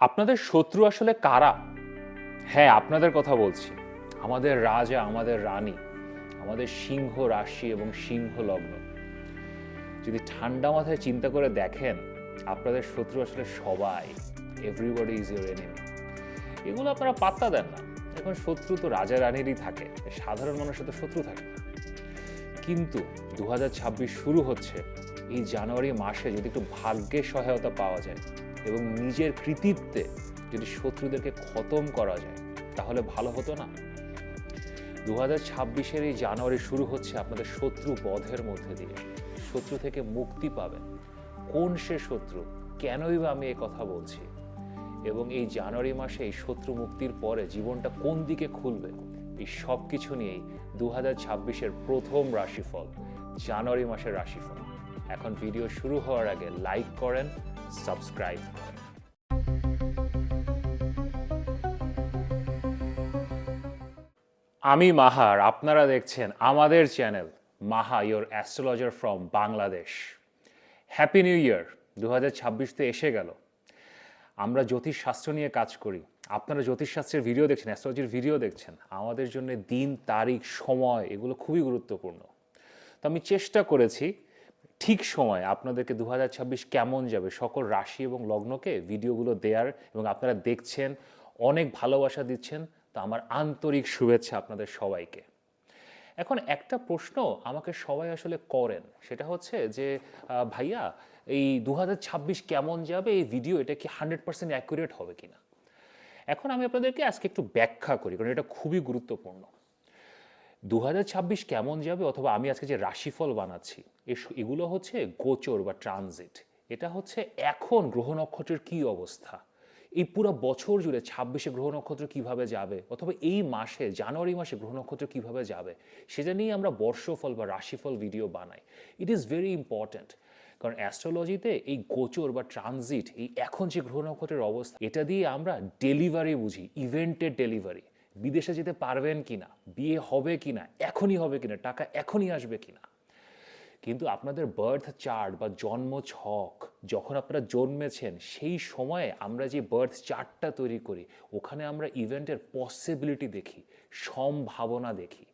আপনাদের শত্রু আসলে কারা? হ্যাঁ আপনাদের কথা বলছি। আমাদের রাজা, আমাদের রানী, আমাদের সিংহ রাশি এবং সিংহ লগ্ন। যদি ঠান্ডা মাথায় চিন্তা করে দেখেন, আপনাদের শত্রু আসলে সবাই। এভরিবডি ইজ ইউর এনিমি এগুলো আপনারা পাত্তা দেন না। এখন শত্রু তো রাজা, রানীরই থাকে। সাধারণ মানুষের তো শত্রু থাকে না। কিন্তু দু হাজার ছাব্বিশ শুরু হচ্ছে। এই জানুয়ারি মাসে যদি একটু ভাগ্যের সহায়তা পাওয়া যায় এবং নিজের কৃতিত্বে যদি শত্রুদেরকে খতম করা যায়, তাহলে ভালো হতো না। দু হাজার ছাব্বিশের এই জানুয়ারি শুরু হচ্ছে আপনাদের শত্রু বধের মধ্যে দিয়ে। শত্রু থেকে মুক্তি পাবেন। কোন সে শত্রু? কেনই বা আমি এই কথা বলছি? এবং এই জানুয়ারি মাসে এই শত্রু মুক্তির পরে জীবনটা কোন দিকে খুলবে? এই সব কিছু নিয়েই দু হাজার ছাব্বিশের প্রথম রাশিফল, জানুয়ারি মাসের রাশিফল। এখন ভিডিও শুরু হওয়ার আগে লাইক করেন সাবস্ক্রাইব করেন আমি মাহার, আপনারা দেখছেন আমাদের channel Maha your astrologer from Bangladesh happy new year দু তো এসে গেল। আমরা জ্যোতিষশাস্ত্র নিয়ে কাজ করি। আপনারা জ্যোতিষশাস্ত্রের ভিডিও দেখছেন অ্যাস্ট্রোলজির ভিডিও দেখছেন। আমাদের জন্য দিন, তারিখ, সময়, এগুলো খুবই গুরুত্বপূর্ণ। তো আমি চেষ্টা করেছি ঠিক সময় আপনাদেরকে দু হাজার ছাব্বিশ কেমন যাবে? সকল রাশি এবং লগ্নকে ভিডিওগুলো দেওয়ার এবং আপনারা দেখছেন, অনেক ভালোবাসা দিচ্ছেন। তো আমার আন্তরিক শুভেচ্ছা আপনাদের সবাইকে। এখন একটা প্রশ্ন আমাকে সবাই আসলে করেন। সেটা হচ্ছে যে ভাইয়া, এই দু হাজার ছাব্বিশ কেমন যাবে? এই ভিডিও, এটা কি হান্ড্রেড পার্সেন্ট অ্যাকুরেট হবে কিনা? এখন আমি আপনাদেরকে আজকে একটু ব্যাখ্যা করি, কারণ এটা খুবই গুরুত্বপূর্ণ। দু হাজার ছাব্বিশ কেমন যাবে অথবা আমি আজকে যে রাশিফল বানাচ্ছি এগুলো হচ্ছে গোচর বা ট্রানজিট। এটা হচ্ছে এখন গ্রহ নক্ষত্রের কী অবস্থা? এই পুরো বছর জুড়ে ছাব্বিশে গ্রহ নক্ষত্র কীভাবে যাবে? অথবা এই মাসে, জানুয়ারি মাসে গ্রহ নক্ষত্র কীভাবে যাবে? সেটা নিয়ে আমরা বর্ষফল বা রাশিফল ভিডিও বানাই। ইট ইজ ভেরি ইম্পর্ট্যান্ট কারণ অ্যাস্ট্রোলজিতে এই গোচর বা ট্রানজিট, এই এখন যে গ্রহ নক্ষত্রের অবস্থা, এটা দিয়ে আমরা ডেলিভারি বুঝি ইভেন্টের ডেলিভারি বিদেশে যেতে পারবেন কিনা, বিয়ে হবে কিনা, এখনই হবে কিনা, টাকা এখনই আসবে কিনা। কিন্তু আপনাদের বার্থ চার্ট বা জন্ম ছক যখন আপনারা জন্মেছেন, সেই সময়ে আমরা যে বার্থ চার্টটা তৈরি করি, ওখানে আমরা ইভেন্টের পসিবিলিটি দেখি, সম্ভাবনা দেখি।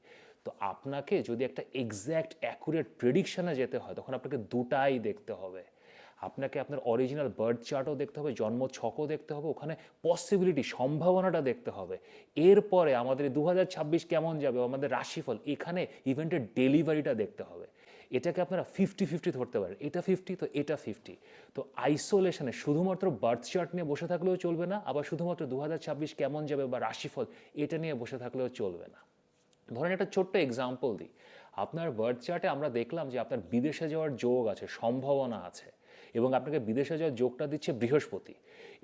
তো আপনাকে যদি একটা এক্স্যাক্ট অ্যাকুরেট প্রেডিকশানে যেতে হয়, তখন আপনাকে দুটাই দেখতে হবে। আপনাকে আপনার অরিজিনাল বার্থ চার্টও দেখতে হবে, জন্ম ছকও দেখতে হবে, ওখানে পসিবিলিটি সম্ভাবনাটা দেখতে হবে। এরপরে আমাদের দু হাজার ছাব্বিশ কেমন যাবে, আমাদের রাশিফল, এখানে ইভেন্টের ডেলিভারিটা দেখতে হবে। এটাকে আপনারা ফিফটি ফিফটি ধরতে পারেন। এটা ফিফটি তো এটা ফিফটি তো আইসোলেশনে শুধুমাত্র বার্থ চার্ট নিয়ে বসে থাকলেও চলবে না, আবার শুধুমাত্র দু হাজার ছাব্বিশ কেমন যাবে বা রাশিফল, এটা নিয়ে বসে থাকলেও চলবে না। ধরেন একটা ছোট্ট এক্সাম্পল দিই। আপনার বার্থ চার্টে আমরা দেখলাম যে আপনার বিদেশে যাওয়ার যোগ আছে, সম্ভাবনা আছে। এবং আপনাকে বিদেশে যাওয়ার যোগটা দিচ্ছে বৃহস্পতি।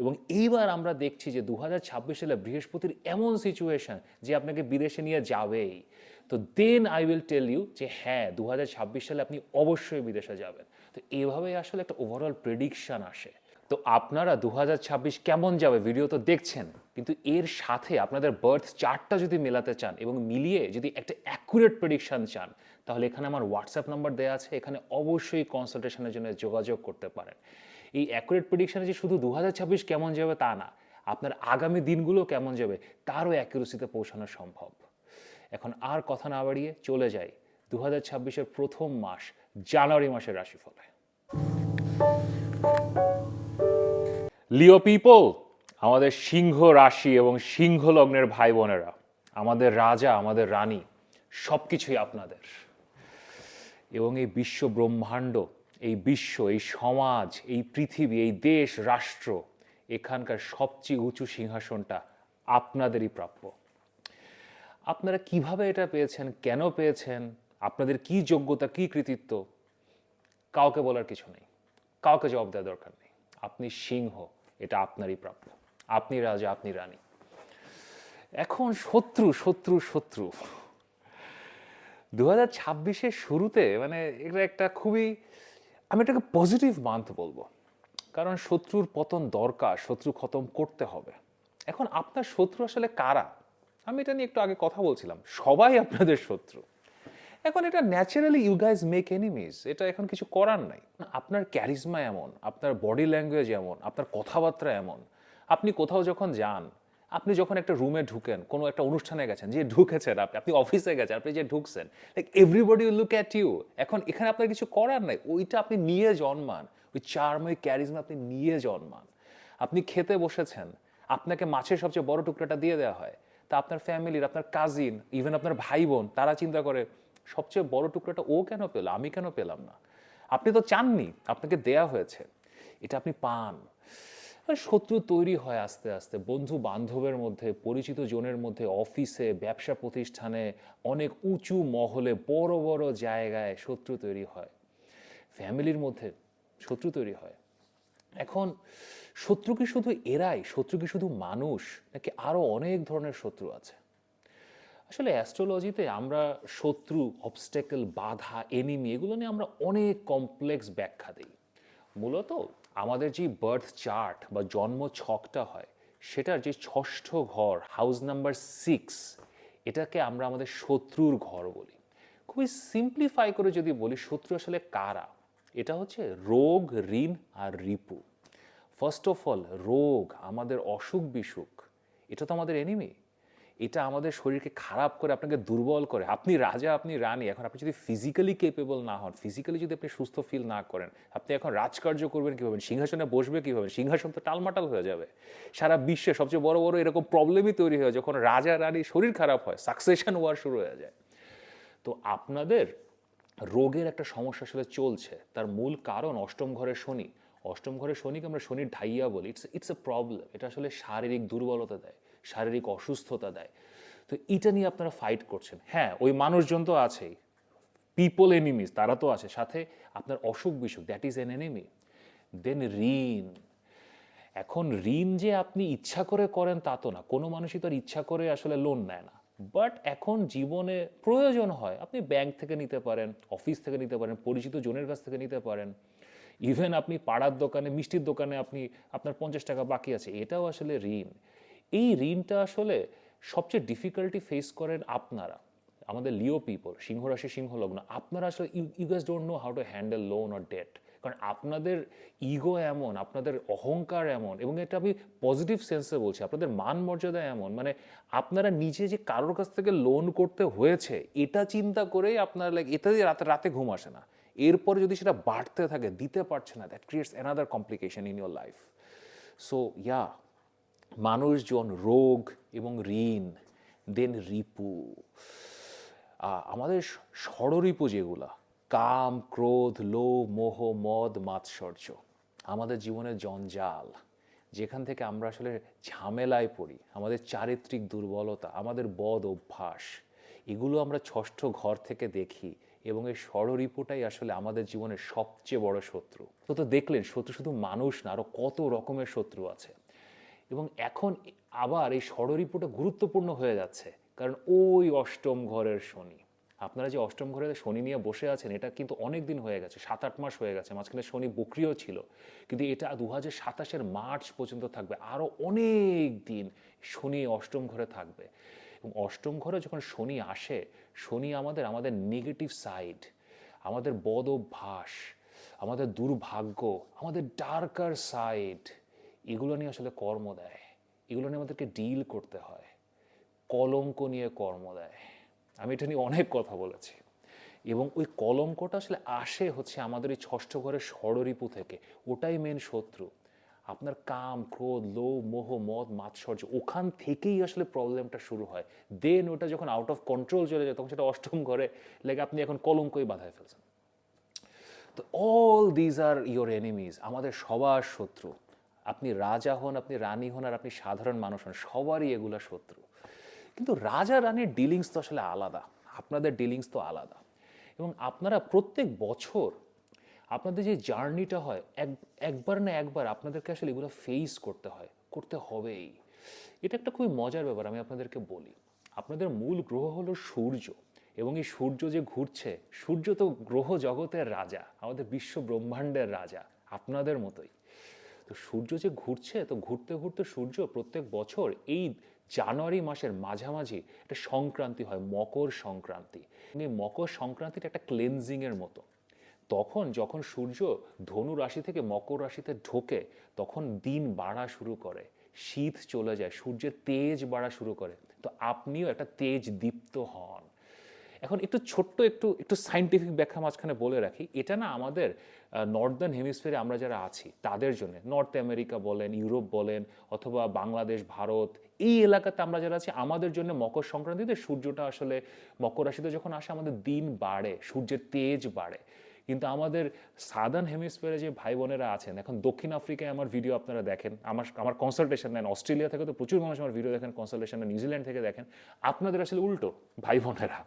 এবং এইবার আমরা দেখছি যে দু হাজার ছাব্বিশ সালে বৃহস্পতির এমন সিচুয়েশান যে আপনাকে বিদেশে নিয়ে যাবেই। তো then I will tell you যে হ্যাঁ দু হাজার ছাব্বিশ সালে আপনি অবশ্যই বিদেশে যাবেন। তো এভাবে আসলে একটা ওভারঅল প্রেডিকশান আসে। তো আপনারা দু হাজার ছাব্বিশ কেমন যাবে? ভিডিও তো দেখছেন। কিন্তু এর সাথে আপনাদের বার্থ চার্টটা যদি মেলাতে চান এবং মিলিয়ে যদি একটা অ্যাকুরেট প্রেডিকশান চান, তাহলে এখানে আমার হোয়াটসঅ্যাপ নাম্বার দেওয়া আছে। এখানে অবশ্যই কনসালটেশনের জন্য যোগাযোগ করতে পারেন। এই অ্যাকুরেট প্রেডিকশানে যে শুধু দুহাজার ছাব্বিশ কেমন যাবে তা না, আপনার আগামী দিনগুলো কেমন যাবে, তারও অ্যাকুরেসিতে পৌঁছানো সম্ভব। এখন আর কথা না বাড়িয়ে চলে যাই দু হাজার প্রথম মাস, জানুয়ারি মাসের রাশিফলে। লিও পিপল আমাদের সিংহ রাশি এবং সিংহ লগ্নের ভাই বোনেরা, আমাদের রাজা, আমাদের রানী সব কিছুই আপনাদের। এবং এই বিশ্ব ব্রহ্মাণ্ড, এই বিশ্ব, এই সমাজ, এই পৃথিবী, এই দেশ, রাষ্ট্র, এখানকার সবচেয়ে উঁচু সিংহাসনটা আপনাদেরই প্রাপ্য। আপনারা কীভাবে এটা পেয়েছেন, কেন পেয়েছেন, আপনাদের কি যোগ্যতা, কি কৃতিত্ব, কাউকে বলার কিছু নেই। কাউকে জবাব দেওয়ার দরকার নেই। আপনি সিংহ, এটা আপনারই প্রাপ্য। আপনি রাজা, আপনি রানী। এখন শত্রু শত্রু শত্রু। দু হাজার ছাব্বিশের শুরুতে মানে এটা একটা খুবই, আমি এটাকে পজিটিভ মান্থ বলব। কারণ শত্রুর পতন দরকার, শত্রু খতম করতে হবে। এখন আপনার শত্রু আসলে কারা? আমি এটা নিয়ে একটু আগে কথা বলছিলাম। সবাই আপনাদের শত্রু। এখন এটা naturally you guys make enemies এটা এখন কিছু করার নাই। আপনার ক্যারিজমা এমন, আপনার বডি ল্যাঙ্গুয়েজ এমন, আপনার কথাবার্তা এমন। আপনি কোথাও যখন যান, আপনি যখন একটা রুমে ঢুকেন, কোনো একটা অনুষ্ঠানে গেছেন, যে ঢুকেছেন আপনি আপনি অফিসে গেছেন, আপনি যে ঢুকছেন like everybody look at you এখন এখানে আপনার কিছু করার নাই, ওইটা আপনি নিয়ে জন্মান, ওই চার্ম ওই ক্যারিজমা আপনি নিয়ে জন্মান। আপনি খেতে বসেছেন, আপনাকে মাছের সবচেয়ে বড় টুকরাটা দিয়ে দেওয়া হয়, তা আপনার ফ্যামিলির আপনার কাজিন ইভেন আপনার ভাই বোন তারা চিন্তা করে, সবচেয়ে বড় টুকরাটা ও কেন পেল? আমি কেন পেলাম না? আপনি তো চাননি, আপনাকে দেয়া হয়েছে। এটা আপনি পান। শত্রু তৈরি হয় আস্তে আস্তে। বন্ধু বান্ধবের মধ্যে, পরিচিত জনের মধ্যে, অফিসে, ব্যবসা প্রতিষ্ঠানে অনেক উঁচু মহলে, বড় বড় জায়গায় শত্রু তৈরি হয়। ফ্যামিলির মধ্যে শত্রু তৈরি হয়। এখন শত্রু কি শুধু এরাই? শত্রু কি শুধু মানুষ? নাকি আরও অনেক ধরনের শত্রু আছে? আসলে অ্যাস্ট্রোলজিতে আমরা শত্রু অবস্টেকল বাধা এনিমি এগুলো নিয়ে আমরা অনেক কমপ্লেক্স ব্যাখ্যা দিই। মূলত আমাদের যে বার্থ চার্ট বা জন্ম ছকটা হয়, সেটার যে ষষ্ঠ ঘর হাউস নাম্বার সিক্স এটাকে আমরা আমাদের শত্রুর ঘর বলি। খুবই সিম্পলিফাই করে যদি বলি, শত্রু আসলে কারা? এটা হচ্ছে রোগ, ঋণ আর রিপু। ফার্স্ট অফ অল রোগ, আমাদের অসুখ বিসুখ এটা তো আমাদের এনিমি এটা আমাদের শরীরকে খারাপ করে, আপনাকে দুর্বল করে। আপনি রাজা, আপনি রানী, এখন আপনি যদি ফিজিক্যালি কেপেবল না হন ফিজিক্যালি যদি আপনি সুস্থ ফিল না করেন, আপনি এখন রাজকার্য করবেন কীভাবে? সিংহাসনে বসবে কীভাবে? সিংহাসন তো টালমাটাল হয়ে যাবে। সারা বিশ্বে সবচেয়ে বড় বড় এরকম প্রবলেমই তৈরি হয় যখন রাজা, রানী শরীর খারাপ হয় সাকসেশন ওয়ার শুরু হয়ে যায়। তো আপনাদের রোগের একটা সমস্যা আসলে চলছে। তার মূল কারণ অষ্টম ঘরের শনি। অষ্টম ঘরের শনিকে আমরা শনির ঢাইয়া বলি। ইটস ইটস এ প্রবলেম এটা আসলে শারীরিক দুর্বলতা দেয়। শারীরিক অসুস্থতা দেয়। তো এটা নিয়ে আপনারা ফাইট করছেন। হ্যাঁ ওই মানুষজন তো আছেই। পিপল এনিমিজ তারা তো আছে। সাথে আপনার অসুখ বিসুখ that is an enemy then ঋণ। এখন ঋণ যে আপনি ইচ্ছা করে করেন তা তো না। কোনো মানুষই তো আর ইচ্ছা করে আসলে লোন নেয় না। বাট এখন জীবনে প্রয়োজন হয়, আপনি ব্যাংক থেকে নিতে পারেন অফিস থেকে নিতে পারেন, পরিচিত জনের কাছ থেকে নিতে পারেন। ইভেন আপনি পাড়ার দোকানে, মিষ্টির দোকানে আপনি আপনার পঞ্চাশ টাকা বাকি আছে, এটাও আসলে ঋণ। এই ঋণটা আসলে সবচেয়ে ডিফিকাল্টি ফেস করেন আপনারা, আমাদের লিও পিপল সিংহ রাশি, সিংহ লগ্ন, আপনারা আসলে you guys don't know how to handle loan or debt কারণ আপনাদের ইগো এমন, আপনাদের অহংকার এমন, এবং এটা আমি পজিটিভ সেন্সে বলছি, আপনাদের মান মর্যাদা এমন মানে আপনারা নিজে যে কারোর কাছ থেকে লোন করতে হয়েছে, এটা চিন্তা করেই আপনারা লাইক এটা রাতে রাতে ঘুম আসে না। এরপরে যদি সেটা বাড়তে থাকে, দিতে পারছে না that creates another complication in your life so yeah মানুষজন রোগ এবং ঋণ দেন রিপু। আমাদের ষড়রিপু যেগুলা, কাম, ক্রোধ, লোভ, মোহ, মদ, মাৎসর্য, আমাদের জীবনের জঞ্জাল, যেখান থেকে আমরা আসলে ঝামেলায় পড়ি, আমাদের চারিত্রিক দুর্বলতা, আমাদের বদ অভ্যাস, এগুলো আমরা ষষ্ঠ ঘর থেকে দেখি এবং এই ষড়রিপুটাই আসলে আমাদের জীবনের সবচেয়ে বড় শত্রু। তো তো দেখলেন, শত্রু শুধু মানুষ না আরও কত রকমের শত্রু আছে। এবং এখন আবার এই ষড়রিপুটা গুরুত্বপূর্ণ হয়ে যাচ্ছে। কারণ ওই অষ্টম ঘরের শনি। আপনারা যে অষ্টম ঘরে শনি নিয়ে বসে আছেন, এটা কিন্তু অনেক দিন হয়ে গেছে সাত আট মাস হয়ে গেছে। মাঝখানে শনি বক্রিয় ছিল। কিন্তু এটা দু হাজার সাতাশের মার্চ পর্যন্ত থাকবে। আরও অনেক দিন শনি অষ্টম ঘরে থাকবে। এবং অষ্টম ঘরে যখন শনি আসে, শনি আমাদের আমাদের নেগেটিভ সাইড আমাদের বদ অভ্যাস, আমাদের দুর্ভাগ্য, আমাদের ডার্কার সাইড এগুলো নিয়ে আসলে কর্ম দেয়। এগুলো নিয়ে আমাদেরকে ডিল করতে হয়। কলঙ্ক নিয়ে কর্ম দেয়। আমি এটা নিয়ে অনেক কথা বলেছি। এবং ওই কলঙ্কটা আসলে আসে হচ্ছে আমাদের এই ষষ্ঠ ঘরের ষড়রিপু থেকে। ওটাই মেন শত্রু। আপনার কাম, ক্রোধ, লোভ, মোহ, মদ, মাৎসর্য, ওখান থেকেই আসলে প্রবলেমটা শুরু হয়। দেন ওটা যখন আউট অফ কন্ট্রোল চলে যায়, তখন সেটা অষ্টম ঘরে লেগে আপনি এখন কলঙ্কই বাধায় ফেলছেন। তো all these are your enemies আমাদের সবার শত্রু। আপনি রাজা হন, আপনি রানী হন আর আপনি সাধারণ মানুষ হন, সবারই এগুলা শত্রু। কিন্তু রাজা রানীর ডিলিংস তো আসলে আলাদা, আপনাদের ডিলিংস তো আলাদা। এবং আপনারা প্রত্যেক বছর আপনাদের যে জার্নিটা হয়, এক, একবার না একবার আপনাদেরকে আসলে এগুলো ফেস করতে হয়, করতে হবেই। এটা একটা খুবই মজার ব্যাপার, আমি আপনাদেরকে বলি। আপনাদের মূল গ্রহ হলো সূর্য, এবং এই সূর্য যে ঘুরছে, সূর্য তো গ্রহ জগতের রাজা, আমাদের বিশ্ব ব্রহ্মাণ্ডের রাজা, আপনাদের মতোই। তো সূর্য যে ঘুরছে, তো ঘুরতে ঘুরতে সূর্য প্রত্যেক বছর এই জানুয়ারি মাসের মাঝামাঝি একটা সংক্রান্তি হয়, মকর সংক্রান্তি। এই মকর সংক্রান্তিটা একটা ক্লেনজিং এর মতো। তখন যখন সূর্য ধনু রাশি থেকে মকর রাশিতে ঢোকে, তখন দিন বাড়া শুরু করে, শীত চলে যায়, সূর্যের তেজ বাড়া শুরু করে। তো আপনিও একটা তেজ দীপ্ত হন। এখন একটু ছোট্ট একটু একটু সাইন্টিফিক ব্যাখ্যা মাঝখানে বলে রাখি, এটা না আমাদের নর্দার্ন হেমিসফিয়ারে আমরা যারা আছি, তাদের জন্য। নর্থ আমেরিকা বলেন ইউরোপ বলেন, অথবা বাংলাদেশ ভারত এই এলাকাতে আমরা যারা আছি, আমাদের জন্য মকর সংক্রান্তিতে সূর্যটা আসলে, মকর রাশিতে যখন আসে, আমাদের দিন বাড়ে, সূর্যের তেজ বাড়ে। কিন্তু আমাদের সাদার্ন হেমিসফিয়ারে যে ভাই বোনেরা আছেন, এখন দক্ষিণ আফ্রিকায় আমার ভিডিও আপনারা দেখেন, আমার আমার কনসালটেশন নেন, অস্ট্রেলিয়া থেকে তো প্রচুর মানুষ আমার ভিডিও দেখেন কনসালটেশন নিউজিল্যান্ড থেকে দেখেন, আপনাদের আসলে উল্টো, ভাই বোনেরা।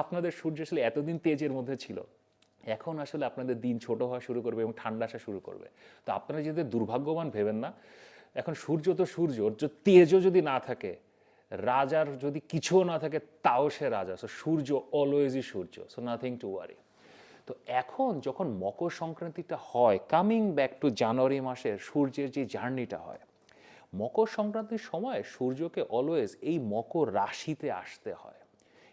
আপনাদের সূর্য আসলে এতদিন তেজের মধ্যে ছিল। এখন আসলে আপনাদের দিন ছোট হওয়া শুরু করবে এবং ঠান্ডা আসা শুরু করবে। তো আপনারা যদি দুর্ভাগ্যবান ভেবেন না, এখন সূর্য তো সূর্য, ওর তেজও যদি না থাকে, রাজার যদি কিছুও না থাকে, তাও সে রাজা। সো সূর্য অলওয়েজই সূর্য সো নাথিং টু ওয়ারি তো এখন যখন মকর সংক্রান্তিটা হয় কামিং ব্যাক টু জানুয়ারি মাসের সূর্যের যে জার্নিটা হয়, মকর সংক্রান্তির সময় সূর্যকে অলওয়েজ এই মকর রাশিতে আসতে হয়।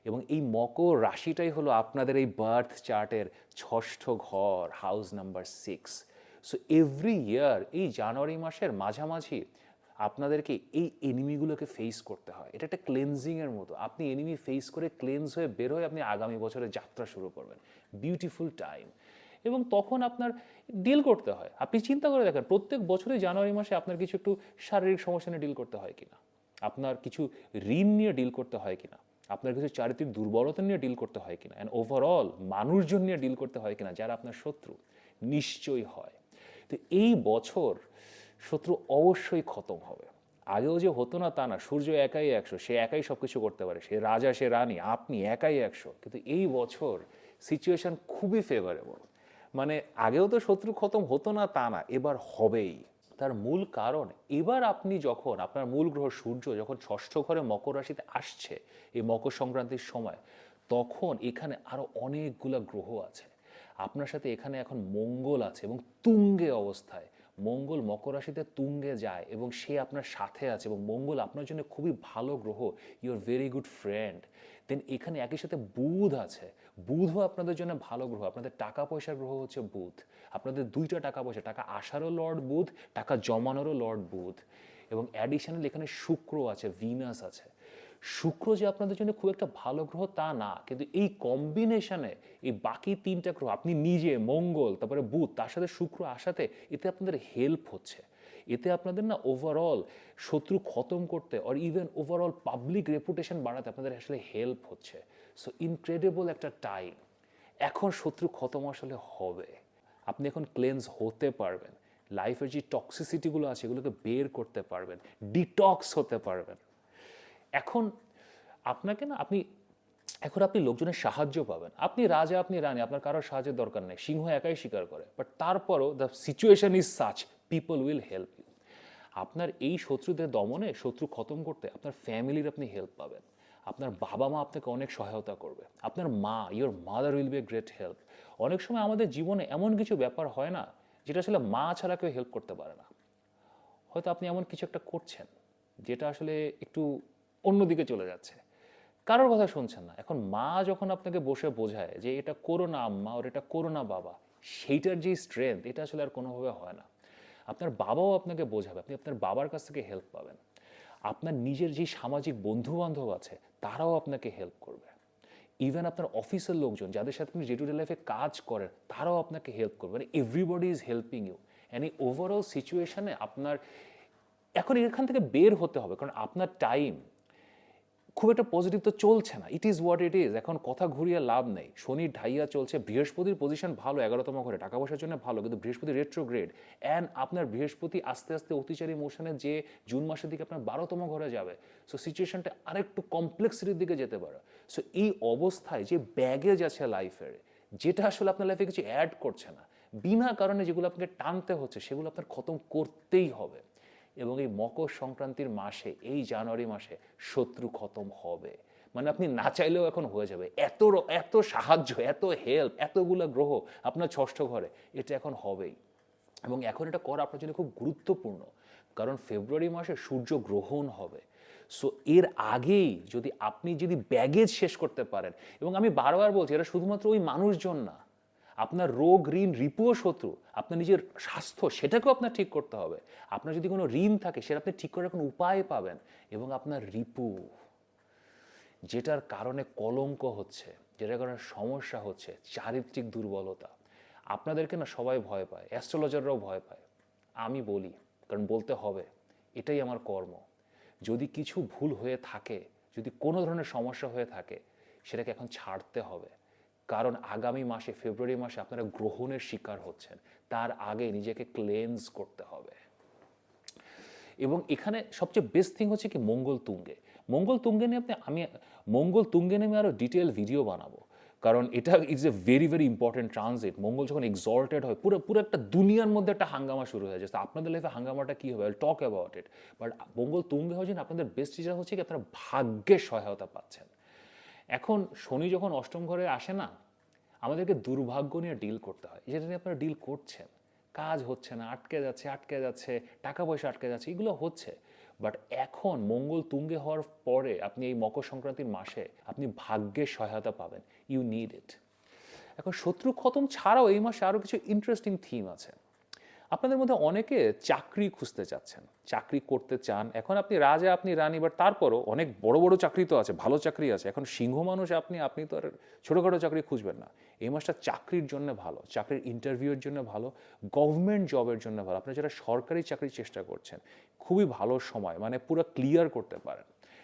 এবং এই মকর রাশিটাই হলো আপনাদের এই বার্থ চার্টের ষষ্ঠ ঘর house number six so every year এই জানুয়ারি মাসের মাঝামাঝি আপনাদেরকে এই এনিমিগুলোকে ফেস করতে হয়। এটা একটা ক্লেনজিংয়ের মতো। আপনি এনিমি ফেস করে ক্লেন্স হয়ে বের হয়ে আপনি আগামী বছরের যাত্রা শুরু করবেন। বিউটিফুল টাইম এবং তখন আপনার ডিল করতে হয়। আপনি চিন্তা করে দেখেন, প্রত্যেক বছরই জানুয়ারি মাসে আপনার কিছু একটু শারীরিক সমস্যা নিয়ে ডিল করতে হয় কিনা? আপনার কিছু ঋণ নিয়ে ডিল করতে হয় কিনা? আপনার কিছু চারিত্রিক দুর্বলতা নিয়ে ডিল করতে হয় কিনা? অ্যান্ড ওভারঅল মানুষজন নিয়ে ডিল করতে হয় কিনা? যারা আপনার শত্রু, নিশ্চয়ই হয়। তো এই বছর শত্রু অবশ্যই খতম হবে। আগেও যে হতো না তা না, সূর্য একাই একশো, সে একাই সব কিছু করতে পারে, সে রাজা, সে রানী, আপনি একাই একশো। কিন্তু এই বছর সিচুয়েশান খুবই ফেভারেবল মানে আগেও তো শত্রু খতম হতো না তা না, এবার হবেই। তার মূল কারণ, এবার আপনি যখন, আপনার মূল গ্রহ সূর্য যখন ষষ্ঠ ঘরে মকর রাশিতে আসছে, এই মকর সংক্রান্তির সময়, তখন এখানে আরও অনেকগুলা গ্রহ আছে। আপনার সাথে এখানে এখন মঙ্গল আছে এবং তুঙ্গে অবস্থায়। মঙ্গল মকর রাশিতে তুঙ্গে যায় এবং সে আপনার সাথে আছে এবং মঙ্গল আপনার জন্য খুবই ভালো গ্রহ your very good friend then এখানে একই সাথে বুধ আছে। বুধও আপনাদের জন্য ভালো গ্রহ। আপনাদের টাকা পয়সার গ্রহ হচ্ছে বুধ। আপনাদের দুইটা টাকা পয়সা টাকা আসারও লর্ড বুধ, টাকা জমানোরও লর্ড বুধ। এবং অ্যাডিশনাল এখানে শুক্র আছে ভিনাস আছে। শুক্র যে আপনাদের জন্য খুব একটা ভালো গ্রহ তা না, কিন্তু এই কম্বিনেশনে এই বাকি তিনটা গ্রহ, আপনি নিজে, মঙ্গল, তারপরে বুধ, তার সাথে শুক্র আসাতে এতে আপনাদের হেল্প হচ্ছে। এতে আপনাদের না ওভারঅল শত্রু খতম করতে or even overall public reputation বাড়াতে আপনাদের আসলে হেল্প হচ্ছে। সো ইনক্রেডিবল একটা টাইম এখন শত্রু খতম আসলে হবে। আপনি এখন ক্লেন্স হতে পারবেন। লাইফের যে টক্সিসিটিগুলো আছে, এগুলোকে বের করতে পারবেন। ডিটক্স হতে পারবেন। এখন আপনাকে না, আপনি, এখন আপনি লোকজনের সাহায্য পাবেন। আপনি রাজা, আপনি রানী, আপনার কারোর সাহায্যের দরকার নেই। সিংহ একাই স্বীকার করে। বাট তারপরও the situation is such people will help you আপনার এই শত্রুদের দমনে শত্রু খতম করতে আপনার ফ্যামিলির আপনি হেল্প পাবেন। আপনার বাবা মা আপনাকে অনেক সহায়তা করবে। আপনার মা your mother will be a great help অনেক সময় আমাদের জীবনে এমন কিছু ব্যাপার হয় না, যেটা আসলে মা ছাড়া কেউ হেল্প করতে পারে না। হয়তো আপনি এমন কিছু একটা করছেন, যেটা আসলে একটু অন্যদিকে চলে যাচ্ছে। কারোর কথা শুনছেন না। এখন মা যখন আপনাকে বসে বোঝায় যে এটা করো না আম্মা, ওর এটা করো না বাবা, সেইটার যে স্ট্রেংথ এটা আসলে আর কোনোভাবে হয় না। আপনার বাবাও আপনাকে বোঝাবে, আপনি আপনার বাবার কাছ থেকে হেল্প পাবেন। আপনার নিজের যে সামাজিক বন্ধু বান্ধব আছে তারাও আপনাকে হেল্প করবে। ইভেন আপনার অফিসের লোকজন যাদের সাথে আপনি ডে টু ডে লাইফে কাজ করেন, তারাও আপনাকে হেল্প করবে। মানে everybody is helping you and এই ওভারঅল সিচুয়েশানে আপনার, এখন এখান থেকে বের হতে হবে। কারণ আপনার টাইম খুব একটা পজিটিভ তো চলছে না। It is what it is এখন কথা ঘুরিয়ে লাভ নেই। শনির ঢাইয়া চলছে। বৃহস্পতির পজিশন ভালো, এগারোতম ঘরে। টাকা পয়সার জন্য ভালো, কিন্তু বৃহস্পতি রেট্রোগ্রেড অ্যান্ড আপনার বৃহস্পতি আস্তে আস্তে অতিচারী মোশনে যে জুন মাসের দিকে আপনার বারোতম ঘরে যাবে। সো সিচুয়েশনটা আরেকটু কমপ্লেক্সিটির দিকে যেতে পারে। সো এই অবস্থায় যে ব্যাগেজ আছে লাইফের যেটা আসলে আপনার লাইফে কিছু অ্যাড করছে না। বিনা কারণে যেগুলো আপনাকে টানতে হচ্ছে, সেগুলো আপনার খতম করতেই হবে। এবং এই মকর সংক্রান্তির মাসে, এই জানুয়ারি মাসে শত্রু খতম হবে। মানে আপনি না চাইলেও এখন হয়ে যাবে। এত এত সাহায্য, এত হেল্প এতগুলো গ্রহ আপনার ষষ্ঠ ঘরে, এটা এখন হবেই। এবং এখন এটা করা আপনার জন্য খুব গুরুত্বপূর্ণ। কারণ ফেব্রুয়ারি মাসে সূর্য গ্রহণ হবে। সো এর আগেই যদি আপনি যদি ব্যাগেজ শেষ করতে পারেন, এবং আমি বারবার বলছি, এটা শুধুমাত্র ওই মানুষজন না আপনার রোগ, ঋণ, রিপুও শত্রু, আপনার নিজের স্বাস্থ্য, সেটাকেও আপনার ঠিক করতে হবে। আপনার যদি কোনো ঋণ থাকে, সেটা আপনি ঠিক করার কোনো উপায় পাবেন, এবং আপনার রিপু, যেটার কারণে কলঙ্ক হচ্ছে, যেটার কারণে সমস্যা হচ্ছে, চারিত্রিক দুর্বলতা, আপনাদেরকে না সবাই ভয় পায় অ্যাস্ট্রোলজাররাও ভয় পায়। আমি বলি, কারণ বলতে হবে, এটাই আমার কর্ম। যদি কিছু ভুল হয়ে থাকে, যদি কোনো ধরনের সমস্যা হয়ে থাকে, সেটাকে এখন ছাড়তে হবে। কারণ আগামী মাসে, ফেব্রুয়ারি মাসে আপনারা গ্রহণের শিকার হচ্ছেন। তার আগে নিজেকে ক্লেন্স করতে হবে। এবং এখানে সবচেয়ে বেস্ট থিং হচ্ছে কি? মঙ্গল তুঙ্গে। মঙ্গল তুঙ্গে নিয়ে আপনি, আমি, মঙ্গল তুঙ্গে নিয়ে আমি আরও ডিটেল ভিডিও বানাবো। কারণ এটা is a very very important transit মঙ্গল যখন এক্সল্টেড হয়, পুরো পুরো একটা দুনিয়ার মধ্যে একটা হাঙ্গামা শুরু হয়ে তো আপনাদের লাইফে হাঙ্গামাটা কী হবে? টক অ্যাবাউট ইট বাট মঙ্গল তুঙ্গে হয় যে আপনাদের বেস্ট টিচার হচ্ছে কি? আপনারা ভাগ্যের সহায়তা পাচ্ছেন। এখন শনি যখন অষ্টম ঘরে আসে না, আমাদেরকে দুর্ভাগ্য নিয়ে ডিল করতে হয়। যেটা নিয়ে আপনারা ডিল করছেন। কাজ হচ্ছে না, আটকে যাচ্ছে আটকে যাচ্ছে, টাকা পয়সা আটকে যাচ্ছে, এগুলো হচ্ছে। বাট এখন মঙ্গল তুঙ্গে হওয়ার পরে আপনি এই মকর সংক্রান্তির মাসে আপনি ভাগ্যের সহায়তা পাবেন। ইউ নিড ইট এখন শত্রু খতম ছাড়াও এই মাসে আরও কিছু ইন্টারেস্টিং থিম আছে। আপনাদের মধ্যে অনেকে চাকরি খুঁজতে চাচ্ছেন, চাকরি করতে চান। এখন আপনি রাজা, আপনি রানী বাট তারপরও অনেক বড় বড় চাকরি তো আছে, ভালো চাকরি আছে। এখন সিংহ মানুষ আপনি আপনি তো আর ছোটোখাটো চাকরি খুঁজবেন না। এই মাসটা চাকরির জন্য ভালো, চাকরির ইন্টারভিউয়ের জন্য ভালো গভর্নমেন্ট জবের জন্য ভালো। আপনি যারা সরকারি চাকরির চেষ্টা করছেন, খুবই ভালো সময় মানে পুরো ক্লিয়ার করতে পারেন।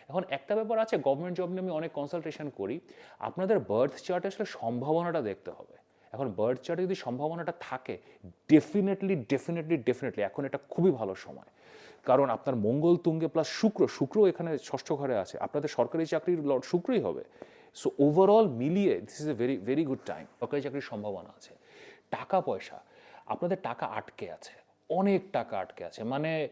এখন একটা ব্যাপার আছে গভর্নমেন্ট জব নিয়ে আমি অনেক কনসালটেশন করি। আপনাদের বার্থ চার্টে আসলে সম্ভাবনাটা দেখতে হবে। এখন বার্থ চার্টে যদি সম্ভাবনাটা থাকে ডেফিনেটলি ডেফিনেটলি ডেফিনেটলি এখন এটা খুবই ভালো সময়। কারণ আপনার মঙ্গল তুঙ্গে প্লাস শুক্র শুক্র এখানে ষষ্ঠ ঘরে আছে। আপনাদের সরকারি চাকরির লর্ড শুক্রই হবে। সো ওভারঅল মিলিয়ে this is a very very good time সরকারি চাকরির সম্ভাবনা আছে। টাকা পয়সা, আপনাদের টাকা আটকে আছে। অনেক টাকা আটকে আছে। মানে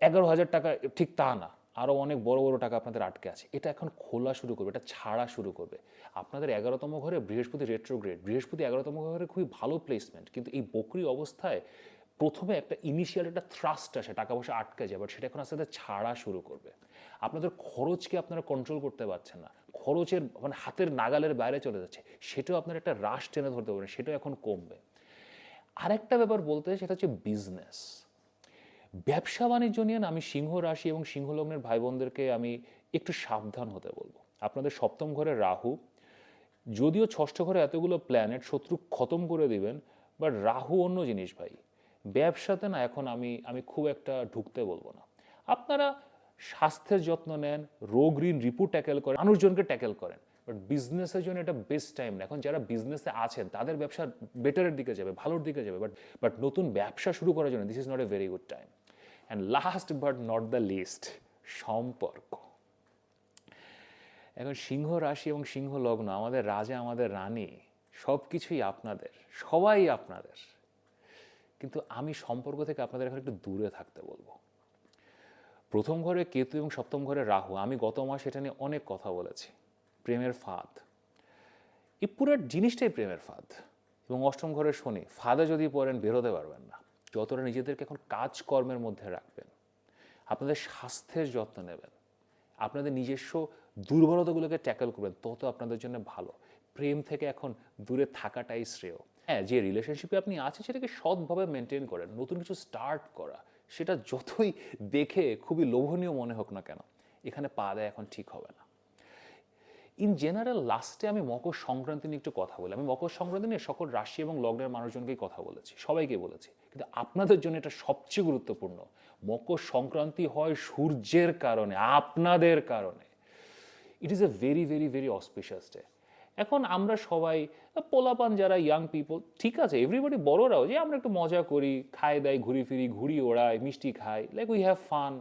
এগারো হাজার টাকা, ঠিক তা না। আরও অনেক বড় বড় টাকা আপনাদের আটকে আছে। এটা এখন খোলা শুরু করবে, এটা ছাড়া শুরু করবে। আপনাদের এগারোতম ঘরে বৃহস্পতি রেট্রোগ্রেড বৃহস্পতি এগারোতম ঘরে খুবই ভালো প্লেসমেন্ট কিন্তু এই বকরি অবস্থায় প্রথমে একটা ইনিশিয়াল একটা থ্রাস্ট আসে, টাকা পয়সা আটকে যায় বাট সেটা এখন আস্তে আস্তে ছাড়া শুরু করবে। আপনাদের খরচকে আপনারা কন্ট্রোল করতে পারছেন না। খরচের মানে হাতের নাগালের বাইরে চলে যাচ্ছে। সেটাও আপনার একটা রাশ টেনে ধরতে পারবেন, সেটাও এখন কমবে। আরেকটা ব্যাপার বলতে সেটা হচ্ছে বিজনেস ব্যবসা বাণিজ্য নিয়ে না আমি সিংহ রাশি এবং সিংহ লগ্নের ভাই বোনদেরকে আমি একটু সাবধান হতে বলব। আপনাদের সপ্তম ঘরে রাহু। যদিও ষষ্ঠ ঘরে এতগুলো প্ল্যানেট শত্রু খতম করে দিবেন বাট রাহু অন্য জিনিস ভাই। ব্যবসাতে না এখন আমি আমি খুব একটা ঢুকতে বলব না। আপনারা স্বাস্থ্যের যত্ন নেন, রোগ ঋণ রিপু ট্যাকেল করেন, মানুষজনকে ট্যাকেল করেন বাট বিজনেসের জন্য এটা বেস্ট টাইম না। এখন যারা বিজনেসে আছেন, তাদের ব্যবসা বেটারের দিকে যাবে, ভালোর দিকে যাবে বাট বাট নতুন ব্যবসা শুরু করার জন্য this is not a very good time and last but not the least সম্পর্ক। এখন সিংহ রাশি এবং সিংহ লগ্ন, আমাদের রাজা, আমাদের রানী সব কিছুই আপনাদের, সবাই আপনাদের। কিন্তু আমি সম্পর্ক থেকে আপনাদের এখন একটু দূরে থাকতে বলব। প্রথম ঘরে কেতু এবং সপ্তম ঘরে রাহু, আমি গত মাস এটা নিয়ে অনেক কথা বলেছি। প্রেমের ফাঁদ। এই পুরো জিনিসটাই প্রেমের ফাঁদ। এবং অষ্টম ঘরে শনি, ফাঁদে যদি পড়েন বেরোতে পারবেন না। যতটা নিজেদেরকে এখন কাজকর্মের মধ্যে রাখবেন, আপনাদের স্বাস্থ্যের যত্ন নেবেন, আপনাদের নিজস্ব দুর্বলতাগুলোকে ট্যাকল করবেন, তত আপনাদের জন্য ভালো। প্রেম থেকে এখন দূরে থাকাটাই শ্রেয়। হ্যাঁ যে রিলেশনশিপে আপনি আছেন সেটাকে সৎভাবে মেনটেন করেন, নতুন কিছু স্টার্ট করা, সেটা যতই দেখে খুবই লোভনীয় মনে হোক না কেন, এখানে পা দেয় এখন ঠিক হবে না। ইন জেনারেল লাস্টে আমি মকর সংক্রান্তি নিয়ে একটু কথা বলি। আমি মকর সংক্রান্তি নিয়ে সকল রাশি এবং লগ্নের মানুষজনকেই কথা বলেছি, সবাইকে বলেছি। কিন্তু আপনাদের জন্য এটা সবচেয়ে গুরুত্বপূর্ণ। মকর সংক্রান্তি হয় সূর্যের কারণে, আপনাদের কারণে। It is a very very very auspicious day এখন আমরা সবাই, পোলাপান যারা ইয়াং পিপল ঠিক আছে এভরিবডি বড়রাও যে আমরা একটু মজা করি খাই দাই ঘুরি ফিরি ঘুরি ওড়াই মিষ্টি খাই like we have fun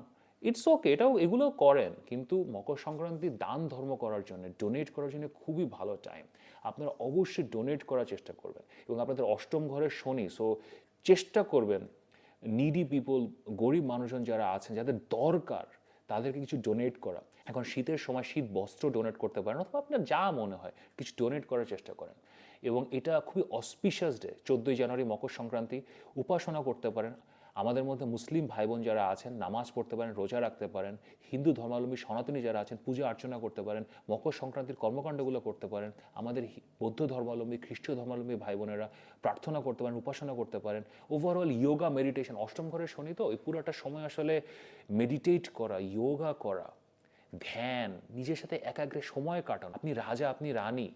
it's okay এটাও এগুলো করেন, কিন্তু মকর সংক্রান্তি দান ধর্ম করার জন্য ডোনেট করার জন্য খুবই ভালো টাইম আপনারা অবশ্যই ডোনেট করার চেষ্টা করবেন। এবং আপনাদের অষ্টম ঘরের শনি সো চেষ্টা করবেন নিডি পিপল গরিব মানুষজন যারা আছেন, যাদের দরকার, তাদেরকে কিছু ডোনেট করা। এখন শীতের সময় শীত বস্ত্র ডোনেট করতে পারেন, অথবা আপনার যা মনে হয়, কিছু ডোনেট করার চেষ্টা করেন। এবং এটা খুবই অসপিশিয়াস ডে চোদ্দোই জানুয়ারি মকর সংক্রান্তি, উপাসনা করতে পারেন। আমাদের মধ্যে মুসলিম ভাই বোন যারা আছেন, নামাজ পড়তে পারেন, রোজা রাখতে পারেন, হিন্দু ধর্মাবলম্বী সনাতনী যারা আছেন, পূজা অর্চনা করতে পারেন, মকর সংক্রান্তির কর্মকাণ্ডগুলো করতে পারেন, আমাদের বৌদ্ধ ধর্মাবলম্বী খ্রিস্টীয় ধর্মাবলম্বী ভাই বোনেরা প্রার্থনা করতে পারেন, উপাসনা করতে পারেন। ওভারঅল যোগা মেডিটেশন অষ্টম ঘরে শনি তো, ওই পুরোটা সময় আসলে মেডিটেট করা যোগা করা, ধ্যান, নিজের সাথে একাগ্রে সময় কাটানো। আপনি রাজা, আপনি রানী।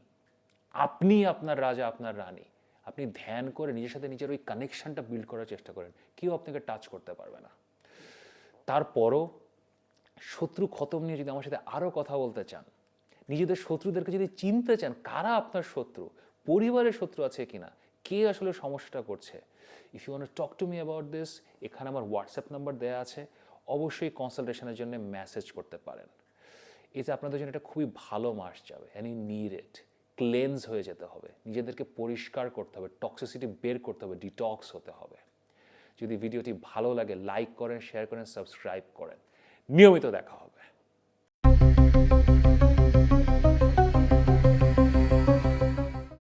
আপনি আপনার রাজা, আপনার রানী। আপনি ধ্যান করে নিজের সাথে নিজের ওই কানেকশনটা বিল্ড করার চেষ্টা করেন। কেউ আপনাকে টাচ করতে পারবে না। তারপরও শত্রু খতম নিয়ে যদি আমার সাথে আরও কথা বলতে চান, নিজেদের শত্রুদেরকে যদি চিনতে চান, কারা আপনার শত্রু, পরিবারের শত্রু আছে কিনা, কে আসলে সমস্যাটা করছে if you talk to me about this এখানে আমার হোয়াটসঅ্যাপ নাম্বার দেওয়া আছে। অবশ্যই কনসালটেশনের জন্য মেসেজ করতে পারেন। এতে আপনাদের জন্য এটা খুবই ভালো মাস যাবে and you need it cleanse হয়ে যেতে হবে। নিজেদেরকে পরিষ্কার করতে হবে টক্সিসিটি বের করতে হবে ডিটক্স হতে হবে। যদি ভিডিওটি ভালো লাগে লাইক করেন শেয়ার করেন সাবস্ক্রাইব করেন। নিয়মিত দেখা হবে।